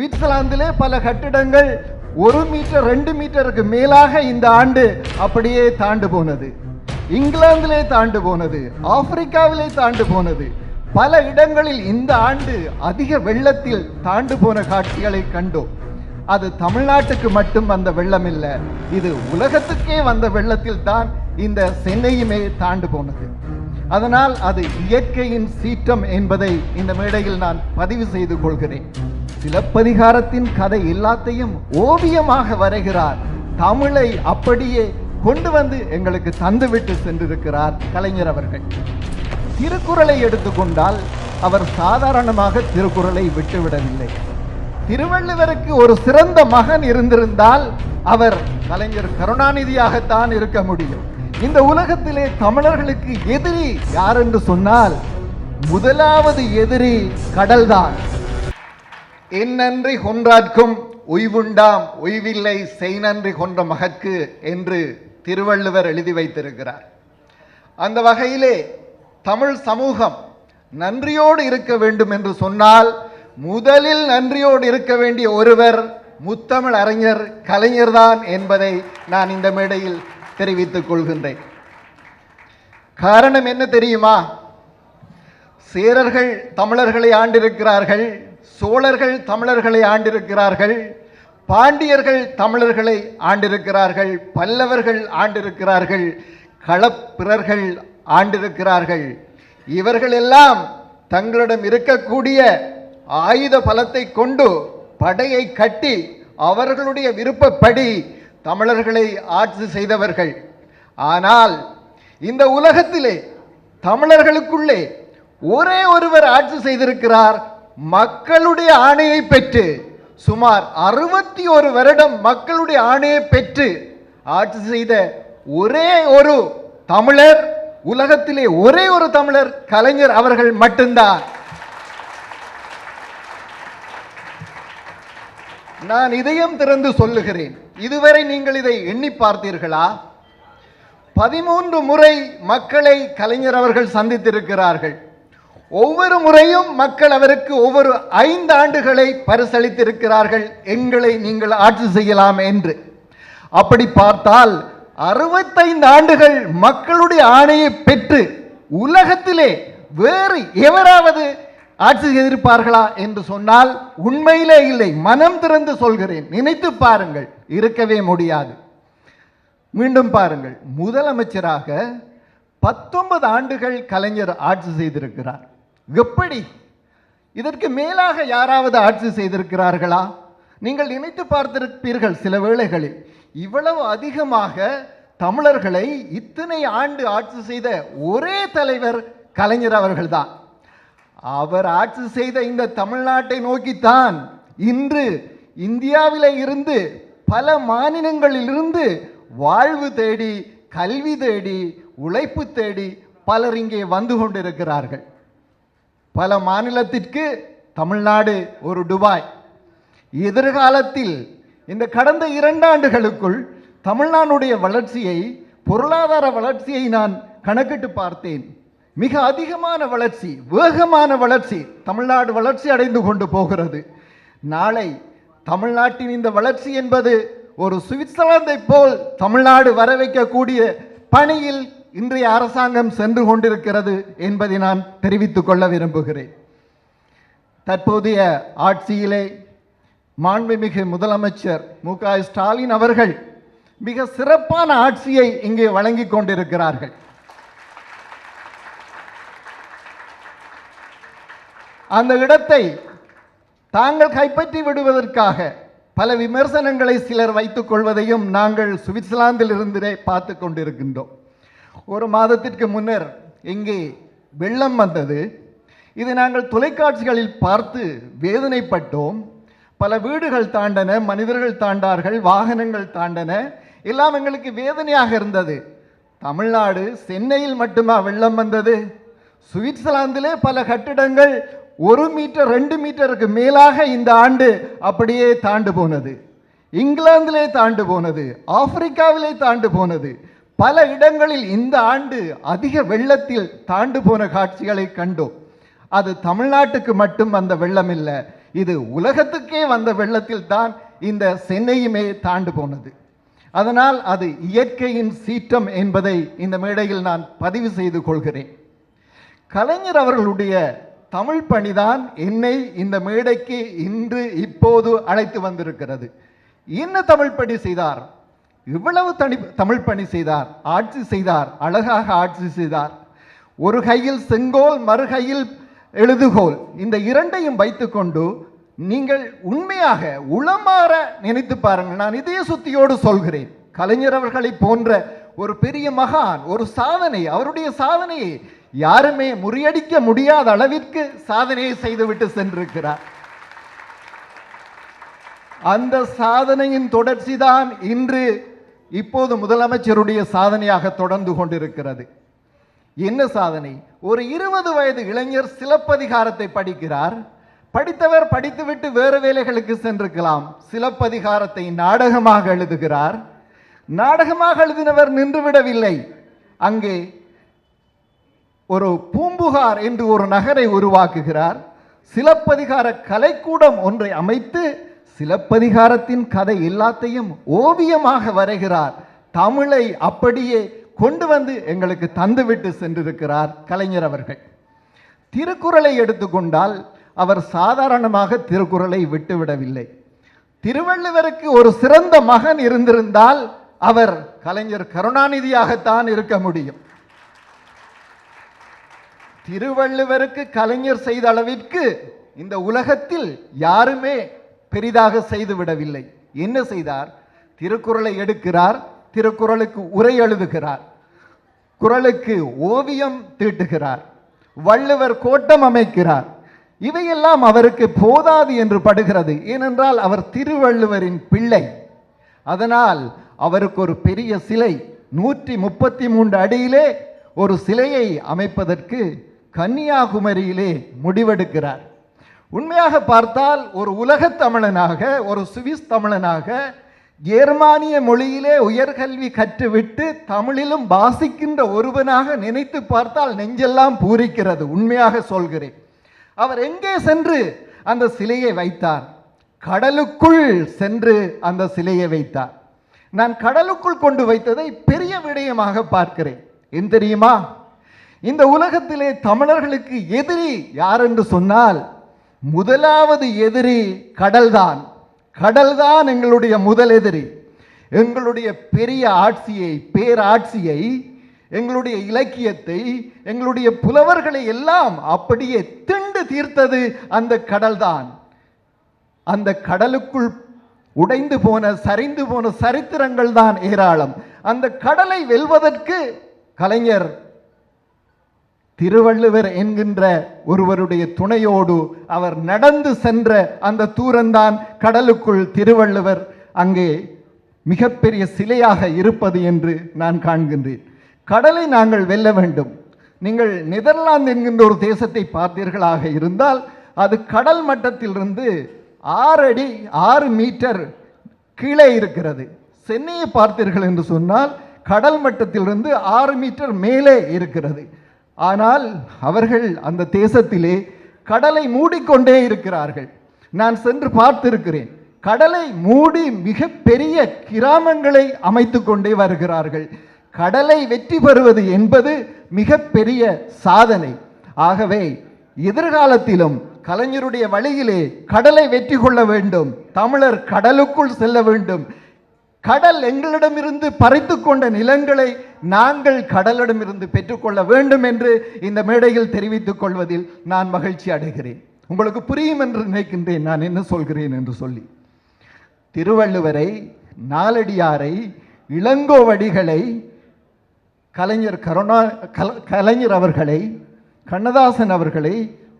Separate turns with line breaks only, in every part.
சுவிட்சர்லாந்திலே பல கட்டிடங்கள் ஒரு மீட்டர் ரெண்டு மீட்டருக்கு மேலாக இந்த ஆண்டு அப்படியே தாண்டு போனது இங்கிலாந்திலே தாண்டு போனது ஆப்பிரிக்காவிலே தாண்டு போனது பல இடங்களில் இந்த ஆண்டு அதிக வெள்ளத்தில் தாண்டு போன காட்சிகளை கண்டோம் அது தமிழ்நாட்டுக்கு மட்டும் வந்த வெள்ளம் இல்லை இது உலகத்துக்கே வந்த வெள்ளத்தில் தான் இந்த சென்னையுமே தாண்டு போனது அதனால் அது இயற்கையின் சீற்றம் என்பதை இந்த மேடையில் நான் பதிவு செய்து கொள்கிறேன் சிலப்பதிகாரத்தின் கதை எல்லாத்தையும் ஓவியமாக வரைகிறார் தமிழை அப்படியே கொண்டு வந்து எங்களுக்கு தந்துவிட்டு சென்றிருக்கிறார் கலைஞர் அவர்கள் திருக்குறளை எடுத்துக்கொண்டால் அவர் சாதாரணமாக திருக்குறளை விட்டுவிடவில்லை திருவள்ளுவருக்கு ஒரு சிறந்த மகன் இருந்திருந்தால் அவர் கலைஞர் கருணாநிதியாகத்தான் இருக்க முடியும் இந்த உலகத்திலே தமிழர்களுக்கு எதிரி யார் என்று சொன்னால் முதலாவது எதிரி கடல்தான் என் நன்றி உய்வுண்டாம் உய்வில்லை செய் நன்றி கொன்ற மகக்கு என்று திருவள்ளுவர் எழுதி வைத்திருக்கிறார் அந்த வகையிலே தமிழ் சமூகம் நன்றியோடு இருக்க வேண்டும் என்று சொன்னால் முதலில் நன்றியோடு இருக்க வேண்டிய ஒருவர் முத்தமிழ் அறிஞர் கலைஞர்தான் என்பதை நான் இந்த மேடையில் தெரிவித்துக் கொள்கின்றேன் காரணம் என்ன தெரியுமா சேரர்கள் தமிழர்களை ஆண்டிருக்கிறார்கள் சோழர்கள் தமிழர்களை ஆண்டிருக்கிறார்கள் பாண்டியர்கள் தமிழர்களை ஆண்டிருக்கிறார்கள் பல்லவர்கள் ஆண்டிருக்கிறார்கள் களப்பிரர்கள் ஆண்டிருக்கிறார்கள் இவர்களெல்லாம் தங்களிடம் இருக்கக்கூடிய ஆயுத பலத்தை கொண்டு படையை கட்டி அவர்களுடைய விருப்பப்படி தமிழர்களை ஆட்சி செய்தவர்கள் ஆனால் இந்த உலகத்திலே தமிழர்களுக்குள்ளே ஒரே ஒருவர் ஆட்சி செய்திருக்கிறார் மக்களுடைய ஆணையை பெற்று சுமார் அறுபத்தி ஒரு வருடம் மக்களுடைய ஆணையை பெற்று ஆட்சி செய்த ஒரே ஒரு தமிழர் உலகத்திலே ஒரே ஒரு தமிழர் கலைஞர் அவர்கள் மட்டும்தான் நான் இதயம் திறந்து சொல்லுகிறேன் இதுவரை நீங்கள் இதை எண்ணி பார்த்தீர்களா பதிமூன்று முறை மக்களை கலைஞர் அவர்கள் சந்தித்திருக்கிறார்கள் ஒவ்வொரு முறையும் மக்கள் அவருக்கு ஒவ்வொரு ஐந்து ஆண்டுகளை பரிசளித்திருக்கிறார்கள் எங்களை நீங்கள் ஆட்சி செய்யலாம் என்று அப்படி பார்த்தால் அறுபத்தைந்து ஆண்டுகள் மக்களுடைய ஆணையை பெற்று உலகத்திலே வேறு எவராவது ஆட்சி செய்திருப்பார்களா என்று சொன்னால் உண்மையிலே இல்லை மனம் திறந்து சொல்கிறேன் நினைத்து பாருங்கள் இருக்கவே முடியாது மீண்டும் பாருங்கள் முதலமைச்சராக பத்தொன்பது ஆண்டுகள் கலைஞர் ஆட்சி செய்திருக்கிறார் எப்படி இதற்கு மேலாக யாராவது ஆட்சி செய்திருக்கிறார்களா நீங்கள் நினைத்து பார்த்திருப்பீர்கள் சில வேளைகளில் இவ்வளவு அதிகமாக தமிழர்களை இத்தனை ஆண்டு ஆட்சி செய்த ஒரே தலைவர் கலைஞர் அவர்கள்தான் அவர் ஆட்சி செய்த இந்த தமிழ்நாட்டை நோக்கித்தான் இன்று இந்தியாவில் இருந்து பல மாநிலங்களிலிருந்து வாழ்வு தேடி கல்வி தேடி உழைப்பு தேடி பலர் இங்கே வந்து கொண்டிருக்கிறார்கள் பல மாநிலத்திற்கு தமிழ்நாடு ஒரு டுபாய் எதிர்காலத்தில் இந்த கடந்த இரண்டாண்டுகளுக்குள் தமிழ்நாடுடைய வளர்ச்சியை பொருளாதார வளர்ச்சியை நான் கணக்கிட்டு பார்த்தேன் மிக அதிகமான வளர்ச்சி வேகமான வளர்ச்சி தமிழ்நாடு வளர்ச்சி அடைந்து கொண்டு போகிறது நாளை தமிழ்நாட்டின் இந்த வளர்ச்சி என்பது ஒரு சுவிட்சர்லாந்தை போல் தமிழ்நாடு வர வைக்கக்கூடிய பணியில் இன்றைய அரசாங்கம் சென்று கொண்டிருக்கிறது என்பதை நான் தெரிவித்துக் கொள்ள விரும்புகிறேன் தற்போதைய ஆட்சியிலே மாண்புமிகு முதலமைச்சர் மு க ஸ்டாலின் அவர்கள் மிக சிறப்பான ஆட்சியை இங்கே வழங்கி கொண்டிருக்கிறார்கள் அந்த இடத்தை தாங்கள் கைப்பற்றி விடுவதற்காக பல விமர்சனங்களை சிலர் வைத்துக் கொள்வதையும் நாங்கள் சுவிட்சர்லாந்தில் இருந்தே பார்த்து கொண்டிருக்கின்றோம் ஒரு மாதத்திற்கு முன்னர் இங்கே வெள்ளம் வந்தது இது நாங்கள் தொலைக்காட்சிகளில் பார்த்து வேதனைப்பட்டோம் பல வீடுகள் தாண்டன மனிதர்கள் தாண்டார்கள் வாகனங்கள் தாண்டன எல்லாம் எங்களுக்கு வேதனையாக இருந்தது தமிழ்நாடு சென்னையில் மட்டுமா வெள்ளம் வந்தது சுவிட்சர்லாந்திலே பல கட்டிடங்கள் ஒரு மீட்டர் ரெண்டு மீட்டருக்கு மேலாக இந்த ஆண்டு அப்படியே தாண்டு போனது இங்கிலாந்திலே தாண்டு போனது ஆப்பிரிக்காவிலே தாண்டு போனது பல இடங்களில் இந்த ஆண்டு அதிக வெள்ளத்தில் தாண்டு போன காட்சிகளை கண்டோம் அது தமிழ்நாட்டுக்கு மட்டும் வந்த வெள்ளம் இல்லை இது உலகத்துக்கே வந்த வெள்ளத்தில் தான் இந்த சென்னையுமே தாண்டு போனது அதனால் அது இயற்கையின் சீற்றம் என்பதை இந்த மேடையில் நான் பதிவு செய்து கொள்கிறேன் கலைஞர் அவர்களுடைய தமிழ் பணிதான் என்னை இந்த மேடைக்கு இன்று இப்போது அழைத்து வந்திருக்கிறது என்ன தமிழ் பணி செய்தார் இவ்வளவு தனி தமிழ் பணி செய்தார் ஆட்சி செய்தார் அழகாக ஆட்சி செய்தார் ஒரு கையில் செங்கோல் மறுகையில் எழுதுகோல் இந்த இரண்டையும் வைத்துக்கொண்டு நீங்கள் உண்மையாக உளமாற நினைத்து பாருங்கள் நான் இதய சுத்தியோடு சொல்கிறேன் கலைஞர் அவர்களை போன்ற ஒரு பெரிய மகான் ஒரு சாதனை அவருடைய சாதனையை யாருமே முறியடிக்க முடியாத அளவிற்கு சாதனையை செய்துவிட்டு சென்றிருக்கிறார் அந்த சாதனையின் தொடர்ச்சிதான் இன்று இப்போது முதலமைச்சருடைய சாதனையாக தொடர்ந்து கொண்டிருக்கிறது என்ன சாதனை ஒரு இருபது வயது இளைஞர் சிலப்பதிகாரத்தை படிக்கிறார் படித்தவர் படித்துவிட்டு வேறு வேலைகளுக்கு சென்றிருக்கலாம் சிலப்பதிகாரத்தை நாடகமாக எழுதுகிறார் நாடகமாக எழுதினவர் நின்றுவிடவில்லை அங்கே ஒரு பூம்புகார் என்று ஒரு நகரை உருவாக்குகிறார் சிலப்பதிகார கலைக்கூடம் ஒன்றை அமைத்து சிலப்பதிகாரத்தின் கதை எல்லாத்தையும் ஓவியமாக வரைகிறார் தமிழை அப்படியே கொண்டு வந்து எங்களுக்கு தந்துவிட்டு சென்றிருக்கிறார் கலைஞர் அவர்கள் திருக்குறளை எடுத்துக்கொண்டால் அவர் சாதாரணமாக திருக்குறளை விட்டுவிடவில்லை திருவள்ளுவருக்கு ஒரு சிறந்த மகன் இருந்திருந்தால் அவர் கலைஞர் கருணாநிதியாகத்தான் இருக்க முடியும் திருவள்ளுவருக்கு கலைஞர் செய்த அளவிற்கு இந்த உலகத்தில் யாருமே பெரிதாக செய்துவிடவில்லை என்ன செய்தார் திருக்குறளை எடுக்கிறார் திருக்குறளுக்கு உரை எழுதுகிறார் குரலுக்கு ஓவியம் தீட்டுகிறார் வள்ளுவர் கோட்டம் அமைக்கிறார் இவையெல்லாம் அவருக்கு போதாது என்று படுகிறது ஏனென்றால் அவர் திருவள்ளுவரின் பிள்ளை அதனால் அவருக்கு ஒரு பெரிய சிலை நூற்றி முப்பத்தி மூன்று அடியிலே ஒரு சிலையை அமைப்பதற்கு கன்னியாகுமரியிலே முடிவெடுக்கிறார் உண்மையாக பார்த்தால் ஒரு உலகத் தமிழனாக ஒரு சுவிஸ் தமிழனாக ஜெர்மானிய மொழியிலே உயர்கல்வி கற்றுவிட்டு தமிழிலும் வாசிக்கின்ற ஒருவனாக நினைத்து பார்த்தால் நெஞ்செல்லாம் பூரிக்கிறது உண்மையாக சொல்கிறேன் அவர் எங்கே சென்று அந்த சிலையை வைத்தார் கடலுக்குள் சென்று அந்த சிலையை வைத்தார் நான் கடலுக்குள் கொண்டு வைத்ததை பெரிய விடயமாக பார்க்கிறேன் என் தெரியுமா இந்த உலகத்திலே தமிழர்களுக்கு எதிரி யார் என்று சொன்னால் முதலாவது எதிரி கடல்தான் கடல்தான் எங்களுடைய முதல் எதிரி எங்களுடைய பெரிய ஆட்சியை பேராட்சியை எங்களுடைய இலக்கியத்தை எங்களுடைய புலவர்களை எல்லாம் அப்படியே திண்டு தீர்த்தது அந்த கடல்தான் அந்த கடலுக்குள் உடைந்து போன சரிந்து போன சரித்திரங்கள் தான் ஏராளம் அந்த கடலை வெல்வதற்கு கலைஞர் திருவள்ளுவர் என்கின்ற ஒருவருடைய துணையோடு அவர் நடந்து சென்ற அந்த தூரந்தான் கடலுக்குள் திருவள்ளுவர் அங்கே மிகப்பெரிய சிலையாக இருப்பது என்று நான் காண்கின்றேன் கடலை நாங்கள் வெல்ல வேண்டும் நீங்கள் நெதர்லாந்து என்கின்ற ஒரு தேசத்தை பார்த்தீர்களாக இருந்தால் அது கடல் மட்டத்திலிருந்து ஆறு அடி ஆறு மீட்டர் கீழே இருக்கிறது சென்னையை பார்த்தீர்கள் என்று சொன்னால் கடல் மட்டத்திலிருந்து ஆறு மீட்டர் மேலே இருக்கிறது ஆனால் அவர்கள் அந்த தேசத்திலே கடலை மூடிக்கொண்டே இருக்கிறார்கள் நான் சென்று பார்த்திருக்கிறேன் கடலை மூடி மிக பெரிய கிராமங்களை அமைத்து கொண்டே வருகிறார்கள் கடலை வெற்றி பெறுவது என்பது மிக பெரிய சாதனை ஆகவே எதிர்காலத்திலும் கலைஞருடைய வழியிலே கடலை வெற்றி கொள்ள வேண்டும் தமிழர் கடலுக்குள் செல்ல வேண்டும் கடல் எங்களிடமிருந்து பறித்து கொண்ட நிலங்களை நாங்கள் கடலிடமிருந்து பெற்றுக்கொள்ள வேண்டும் என்று இந்த மேடையில் தெரிவித்துக் கொள்வதில் நான் மகிழ்ச்சி அடைகிறேன் உங்களுக்கு புரியும் என்று நினைக்கின்றேன் நான் என்ன சொல்கிறேன் என்று சொல்லி திருவள்ளுவரை நாலடியாரை இளங்கோவடிகளை கலைஞர் கருணா கலைஞர் அவர்களை கண்ணதாசன் அவர்களை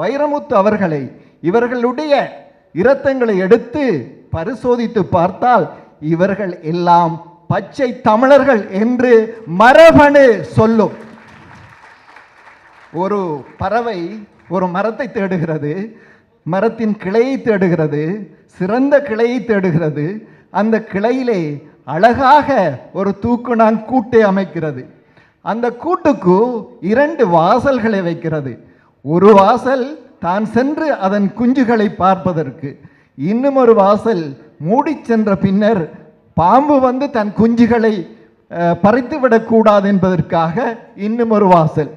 வைரமுத்து அவர்களை இவர்களுடைய இரத்தங்களை எடுத்து பரிசோதித்து பார்த்தால் இவர்கள் எல்லாம் பச்சை தமிழர்கள் என்று மரபணு சொல்லும் ஒரு பறவை ஒரு மரத்தை தேடுகிறது மரத்தின் கிளையை தேடுகிறது சிறந்த கிளையை தேடுகிறது அந்த கிளையிலே அழகாக ஒரு தூக்கு நான் கூட்டை அமைக்கிறது அந்த கூட்டுக்கு இரண்டு வாசல்களை வைக்கிறது ஒரு வாசல் தான் சென்று அதன் குஞ்சுகளை பார்ப்பதற்கு இன்னும் ஒரு வாசல் மூடி சென்ற பின்னர் பாம்பு வந்து தன் குஞ்சுகளை பறித்து விடக்கூடாது என்பதற்காக இன்னும் ஒரு வாசல்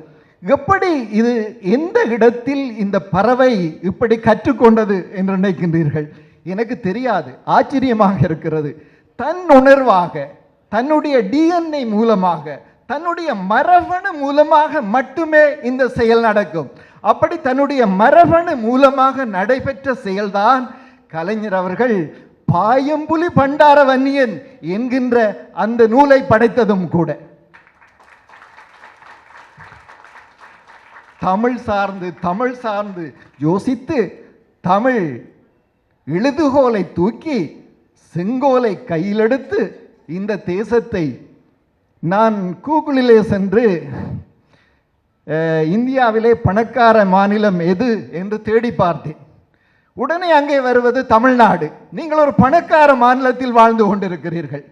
எப்படி இது எந்த இடத்தில் இந்த பறவை இப்படி கற்றுக்கொண்டது என்று நினைக்கின்றீர்கள் எனக்கு தெரியாது ஆச்சரியமாக இருக்கிறது தன் உணர்வாக தன்னுடைய டிஎன்ஏ மூலமாக தன்னுடைய மரபணு மூலமாக மட்டுமே இந்த செயல் நடக்கும் அப்படி தன்னுடைய மரபணு மூலமாக நடைபெற்ற செயல்தான் கலைஞர் அவர்கள் பாயம்புலி பண்டார வன்னியன் என்கின்ற அந்த நூலை படைத்ததும் கூட தமிழ் சார்ந்து தமிழ் சார்ந்து யோசித்து தமிழ் எழுதுகோலை தூக்கி செங்கோலை கையிலெடுத்து இந்த தேசத்தை நான் கூகுளிலே சென்று இந்தியாவிலே பணக்கார மாநிலம் எது என்று தேடி பார்த்தேன் உடனே அங்கே வருவது தமிழ்நாடு நீங்கள் ஒரு பணக்கார மாநிலத்தில் வாழ்ந்து கொண்டிருக்கிறீர்கள்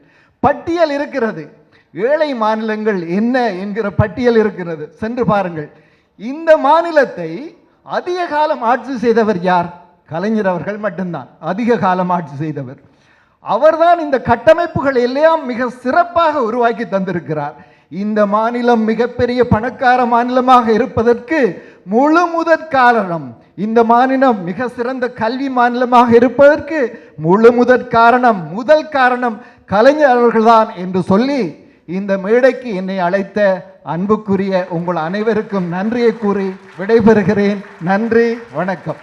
பட்டியல் இருக்கிறது ஏழை மாநிலங்கள் என்ன என்கிற பட்டியல் இருக்கிறது சென்று பாருங்கள் இந்த மாநிலத்தை அதிக காலம் ஆட்சி செய்தவர் யார் கலைஞர் அவர்கள் மட்டும்தான் அதிக காலம் ஆட்சி செய்தவர் அவர்தான் இந்த கட்டமைப்புகள் எல்லாம் மிக சிறப்பாக உருவாக்கி தந்திருக்கிறார் இந்த மாநிலம் மிகப்பெரிய பணக்கார மாநிலமாக இருப்பதற்கு முழு முதற் காரணம் இந்த மாநிலம் மிக சிறந்த கல்வி மாநிலமாக இருப்பதற்கு முழு முதற் காரணம் முதல் காரணம் கலைஞர்கள்தான் என்று சொல்லி இந்த மேடைக்கு என்னை அழைத்த அன்புக்குரிய உங்கள் அனைவருக்கும் நன்றியை கூறி விடைபெறுகிறேன் நன்றி வணக்கம்